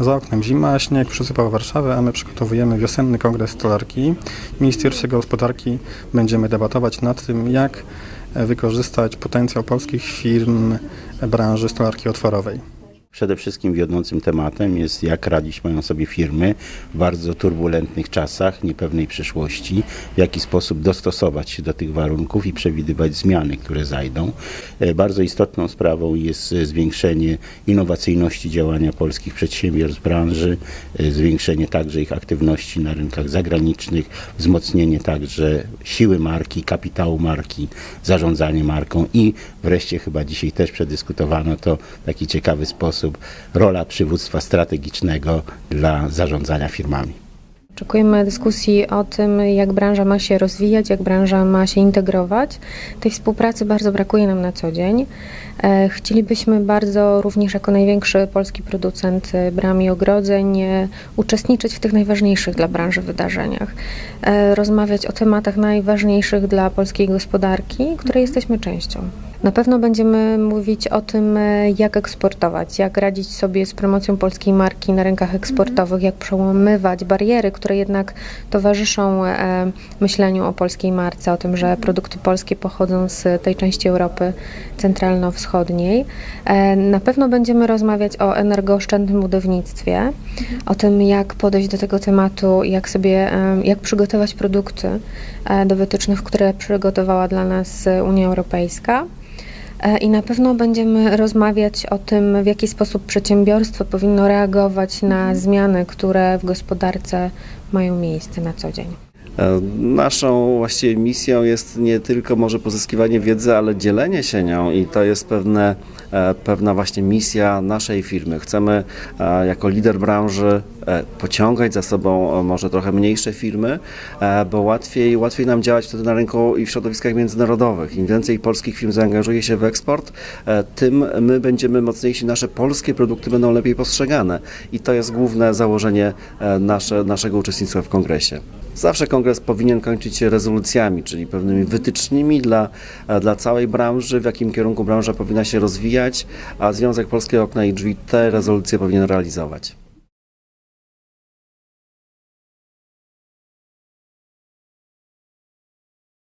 Za oknem zima, śnieg przysypał Warszawę, a my przygotowujemy wiosenny kongres stolarki. W Ministerstwie Gospodarki będziemy debatować nad tym, jak wykorzystać potencjał polskich firm branży stolarki otworowej. Przede wszystkim wiodącym tematem jest, jak radzić mają sobie firmy w bardzo turbulentnych czasach, niepewnej przyszłości, w jaki sposób dostosować się do tych warunków i przewidywać zmiany, które zajdą. E, Bardzo istotną sprawą jest e, zwiększenie innowacyjności działania polskich przedsiębiorstw branży, e, zwiększenie także ich aktywności na rynkach zagranicznych, wzmocnienie także siły marki, kapitału marki, zarządzanie marką i wreszcie chyba dzisiaj też przedyskutowano to w taki ciekawy sposób rola przywództwa strategicznego dla zarządzania firmami. Oczekujemy dyskusji o tym, jak branża ma się rozwijać, jak branża ma się integrować. Tej współpracy bardzo brakuje nam na co dzień. E, Chcielibyśmy bardzo również jako największy polski producent e, bram i ogrodzeń e, uczestniczyć w tych najważniejszych dla branży wydarzeniach. Rozmawiać o tematach najważniejszych dla polskiej gospodarki, której jesteśmy częścią. Na pewno będziemy mówić o tym, e, jak eksportować, jak radzić sobie z promocją polskiej marki na rynkach eksportowych, jak przełamywać bariery, które jednak towarzyszą e, myśleniu o polskiej marce, o tym, że produkty polskie pochodzą z tej części Europy centralno-wschodniej. E, Na pewno będziemy rozmawiać o energooszczędnym budownictwie, o tym, jak podejść do tego tematu, jak sobie, jak przygotować produkty do wytycznych, które przygotowała dla nas Unia Europejska. E, I na pewno będziemy rozmawiać o tym, w jaki sposób przedsiębiorstwo powinno reagować na zmiany, które w gospodarce mają miejsce na co dzień. E, Naszą właściwie misją jest nie tylko może pozyskiwanie wiedzy, ale dzielenie się nią i to jest pewne, e, pewna właśnie misja naszej firmy. Chcemy jako lider branży pociągać za sobą e, może trochę mniejsze firmy, e, bo łatwiej, łatwiej nam działać wtedy na rynku i w środowiskach międzynarodowych. Im więcej polskich firm zaangażuje się w eksport, e, tym my będziemy mocniejsi, nasze polskie produkty będą lepiej postrzegane i to jest główne założenie e, nasze, naszego uczestnictwa w kongresie. Zawsze kongres powinien kończyć się rezolucjami, czyli pewnymi wytycznymi dla, e, dla całej branży, w jakim kierunku branża powinna się rozwijać, a Związek Polskiego Okna i Drzwi te rezolucje powinien realizować.